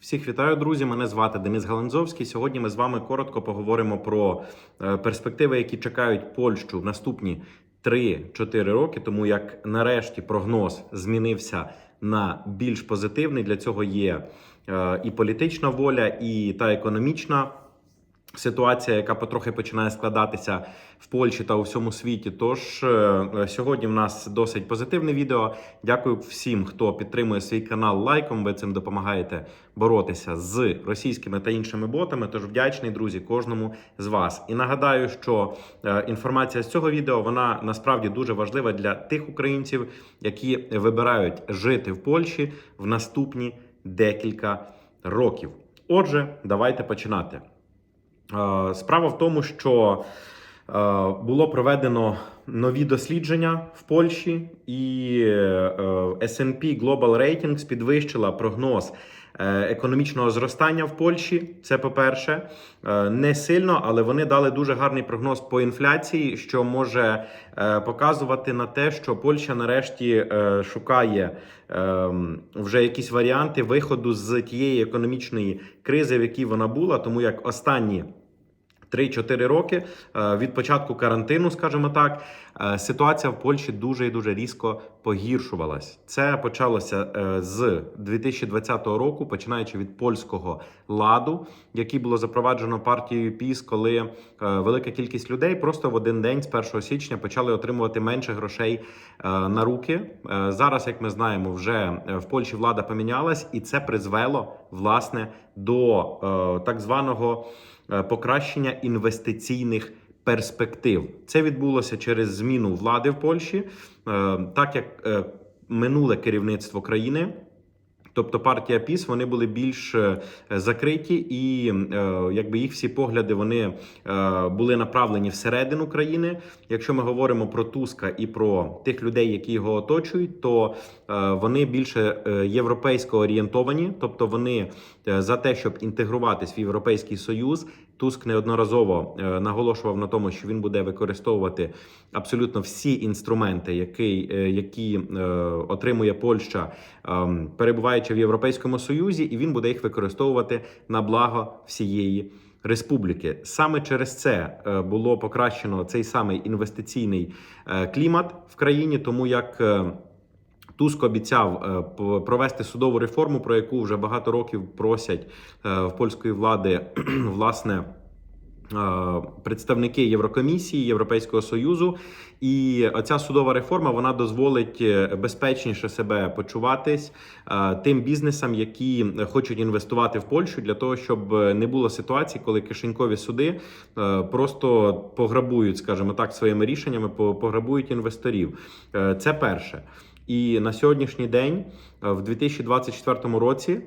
Всіх вітаю, друзі! Мене звати Денис Галанзовський. Сьогодні ми з вами коротко поговоримо про е, перспективи, які чекають Польщу в наступні 3-4 роки. Тому як нарешті прогноз змінився на більш позитивний. Для цього є е, і політична воля, і та економічна. Ситуація, яка потрохи починає складатися в Польщі та у всьому світі. Тож е, сьогодні в нас досить позитивне відео. Дякую всім, хто підтримує свій канал лайком. Ви цим допомагаєте боротися з російськими та іншими ботами. Тож вдячний, друзі, кожному з вас. І нагадаю, що е, інформація з цього відео вона насправді дуже важлива для тих українців, які вибирають жити в Польщі в наступні декілька років. Отже, давайте починати. Е, Справа в тому, що е, було проведено нові дослідження в Польщі, і е, S&P Global Ratings підвищила прогноз економічного зростання в Польщі. Це по-перше, не сильно, але вони дали дуже гарний прогноз по інфляції, що може показувати на те, що Польща нарешті шукає е, вже якісь варіанти виходу з тієї економічної кризи, в якій вона була, тому як останні. 3-4 роки е, від початку карантину, скажімо так, е, ситуація в Польщі дуже і дуже різко погіршувалась. Це почалося е, з 2020 року, починаючи від польського ладу, який було запроваджено партією ПІС, коли велика кількість людей просто в один день з 1 січня почали отримувати менше грошей на руки. Зараз, як ми знаємо, вже в Польщі влада помінялась, і це призвело власне до так званого. Е, покращення інвестиційних перспектив. Це відбулося через зміну влади в Польщі, е, так як е, минуле керівництво країни. Тобто партія ПІС вони були більш закриті, і якби їх всі погляди вони були направлені всередину країни. Якщо ми говоримо про Туска і про тих людей, які його оточують, то вони більше європейсько орієнтовані, тобто вони за те, щоб інтегруватись в європейський союз. Туск неодноразово е, наголошував на тому, що він буде використовувати абсолютно всі інструменти, які е, які е, отримує Польща, е, перебуваючи в Європейському Союзі, і він буде їх використовувати на благо всієї республіки. Саме через це було покращено цей самий інвестиційний клімат в країні, тому як. Туск обіцяв е, провести судову реформу, про яку вже багато років просять е, в польської влади власне. Е, представники Єврокомісії Європейського союзу, і оця судова реформа вона дозволить безпечніше себе почуватись тим бізнесам, які хочуть інвестувати в Польщу, для того, щоб не було ситуації, коли кишенькові суди просто пограбують, скажімо так, своїми рішеннями, пограбують інвесторів. Це перше. І на сьогоднішній день, е, в 2024 році, е,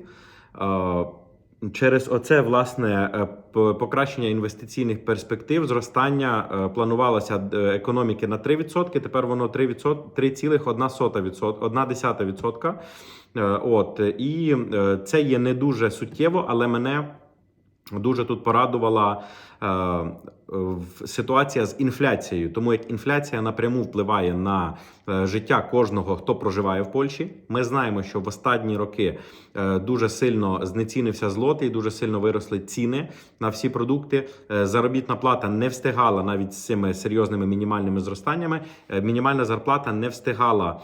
через оце власне е, покращення інвестиційних перспектив, зростання планувалося економіки на 3%, Тепер воно 3,1%. От і це є не дуже суттєво, але мене дуже тут порадувала ситуація з інфляцією, тому як інфляція напряму впливає на е, життя кожного, хто проживає в Польщі. Ми знаємо, що в останні роки е, дуже сильно знецінився злотий, дуже сильно виросли ціни на всі продукти. Е, заробітна плата не встигала навіть з цими серйозними мінімальними зростаннями. Мінімальна зарплата не встигала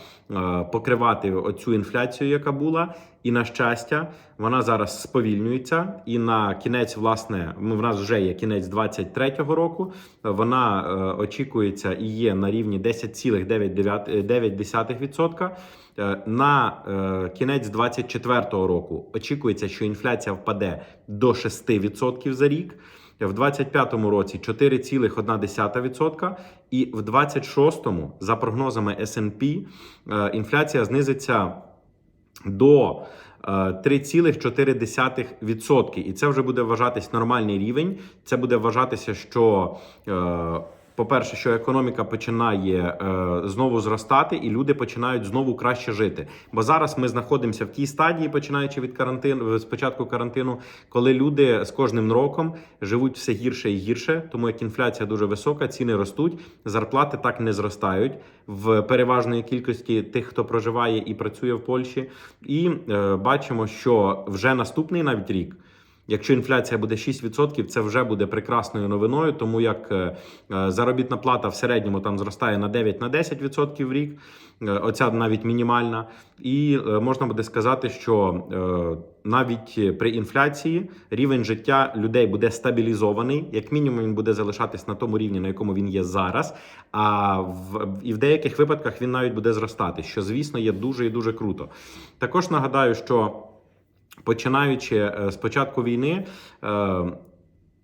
покривати оцю інфляцію, яка була. І на щастя, вона зараз сповільнюється. І на кінець, власне, в нас вже є кінець 23-го року. Вона е, очікується і є на рівні 10,9%. Е, на е, кінець 2024 року очікується, що інфляція впаде до 6% за рік. В 25-му році 4,1%, і в 26-му, за прогнозами S&P, інфляція знизиться до 3,4%. І це вже буде вважатись нормальний рівень. Це буде вважатися, що е, по-перше, що економіка починає е, знову зростати, і люди починають знову краще жити. Бо зараз ми знаходимося в тій стадії, починаючи від карантину, з початку карантину, коли люди з кожним роком живуть все гірше і гірше, тому як інфляція дуже висока, ціни ростуть, зарплати так не зростають в переважної кількості тих, хто проживає і працює в Польщі. І е, бачимо, що вже наступний навіть рік. Якщо інфляція буде 6%, це вже буде прекрасною новиною, тому як е, е, заробітна плата в середньому там зростає на 9-10% в рік, е, оця навіть мінімальна. І можна буде сказати, що навіть при інфляції рівень життя людей буде стабілізований, як мінімум він буде залишатись на тому рівні, на якому він є зараз. А в і в деяких випадках він навіть буде зростати, що звісно є дуже і дуже круто. Також нагадаю, що починаючи е, з початку війни. е,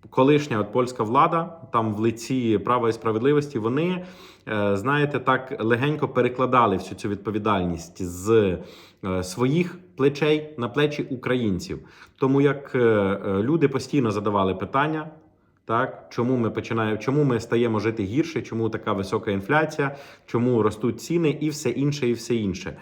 Колишня от польська влада, там в лиці права і справедливості, вони, е, знаєте, так легенько перекладали всю цю відповідальність з своїх плечей на плечі українців. Тому як люди постійно задавали питання, так, чому ми починаємо, чому ми стаємо жити гірше, чому така висока інфляція, чому ростуть ціни і все інше, і все інше.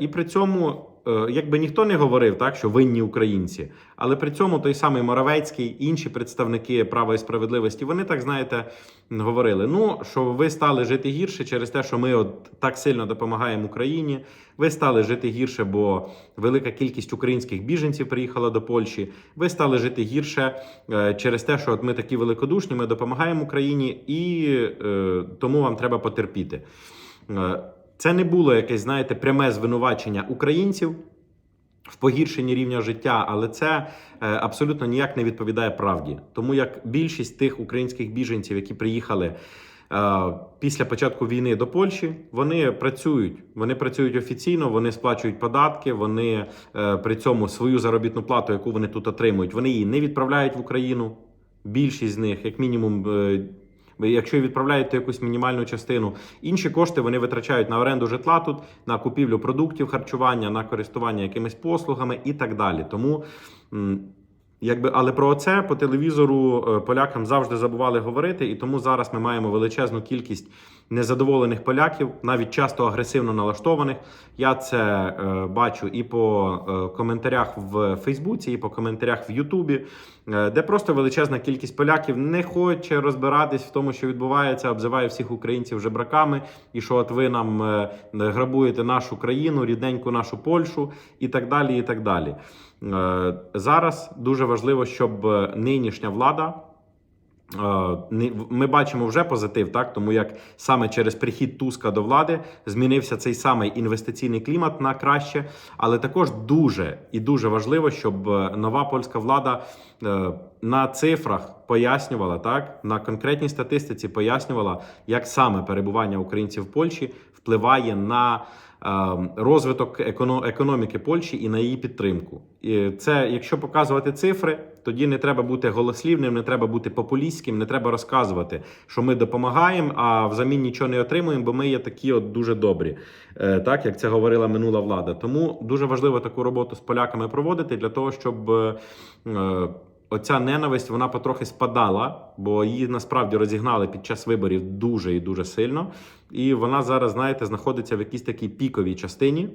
І при цьому, якби ніхто не говорив, так що винні українці, але при цьому той самий Моравецький, інші представники права і справедливості, вони так знаєте говорили: ну що ви стали жити гірше через те, що ми от так сильно допомагаємо Україні. Ви стали жити гірше, бо велика кількість українських біженців приїхала до Польщі. Ви стали жити гірше е, через те, що от ми такі великодушні, ми допомагаємо Україні, і е, тому вам треба потерпіти. Це не було якесь, знаєте, пряме звинувачення українців в погіршенні рівня життя, але це е, абсолютно ніяк не відповідає правді. Тому як більшість тих українських біженців, які приїхали е, після початку війни до Польщі, вони працюють. Вони працюють офіційно, вони сплачують податки, вони е, при цьому свою заробітну плату, яку вони тут отримують, вони її не відправляють в Україну. Більшість з них, як мінімум. Якщо відправляєте якусь мінімальну частину, інші кошти вони витрачають на оренду житла тут, на купівлю продуктів харчування, на користування якимись послугами і так далі. Тому, якби, але про це по телевізору е, полякам завжди забували говорити, і тому зараз ми маємо величезну кількість незадоволених поляків, навіть часто агресивно налаштованих. Я це е, бачу і по е, коментарях в Фейсбуці, і по коментарях в Ютубі, е, де просто величезна кількість поляків не хоче розбиратись в тому, що відбувається, обзиває всіх українців жебраками, і що от ви нам е, грабуєте нашу країну, рідненьку нашу Польщу, і так далі. І так далі. Е, Зараз дуже важливо, щоб е, нинішня влада. Е, Ми бачимо вже позитив, так тому як саме через прихід Туска до влади змінився цей самий інвестиційний клімат на краще, але також дуже і дуже важливо, щоб нова польська влада на цифрах пояснювала так, на конкретній статистиці пояснювала, як саме перебування українців в Польщі впливає на е, розвиток еконо- економіки Польщі і на її підтримку. Це, якщо показувати цифри, тоді не треба бути голослівним, не треба бути популістським, не треба розказувати, що ми допомагаємо, а взамін нічого не отримуємо, бо ми є такі от дуже добрі, Е, так як це говорила минула влада. Тому дуже важливо таку роботу з поляками проводити для того, щоб. е, Оця ненависть вона потрохи спадала, бо її насправді розігнали під час виборів дуже і дуже сильно. І вона зараз, знаєте, знаходиться в якійсь такій піковій частині.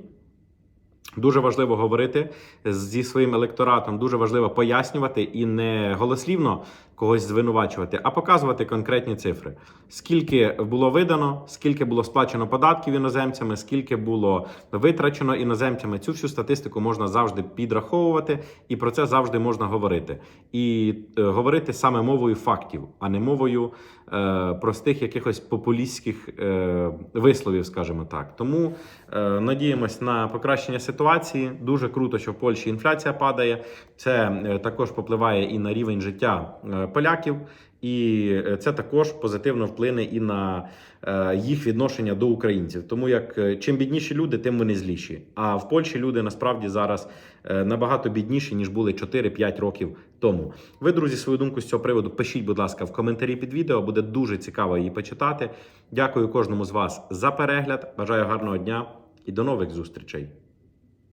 Дуже важливо говорити зі своїм електоратом, дуже важливо пояснювати і не голослівно когось звинувачувати, а показувати конкретні цифри. Скільки було видано, скільки було сплачено податків іноземцями, скільки було витрачено іноземцями. Цю всю статистику можна завжди підраховувати, і про це завжди можна говорити. І е, говорити саме мовою фактів, а не мовою е, простих якихось популістських е, висловів, скажімо так. Тому е, надіємось на покращення ситуації. Дуже круто, що в Польщі інфляція падає. Це е, також попливає і на рівень життя е, поляків. І е, це також позитивно вплине і на е, їх відношення до українців. Тому як е, чим бідніші люди, тим вони зліші. А в Польщі люди насправді зараз набагато бідніші ніж були 4-5 років тому. Ви, друзі, свою думку з цього приводу пишіть, будь ласка, в коментарі під відео. Буде дуже цікаво її почитати. Дякую кожному з вас за перегляд. Бажаю гарного дня і до нових зустрічей.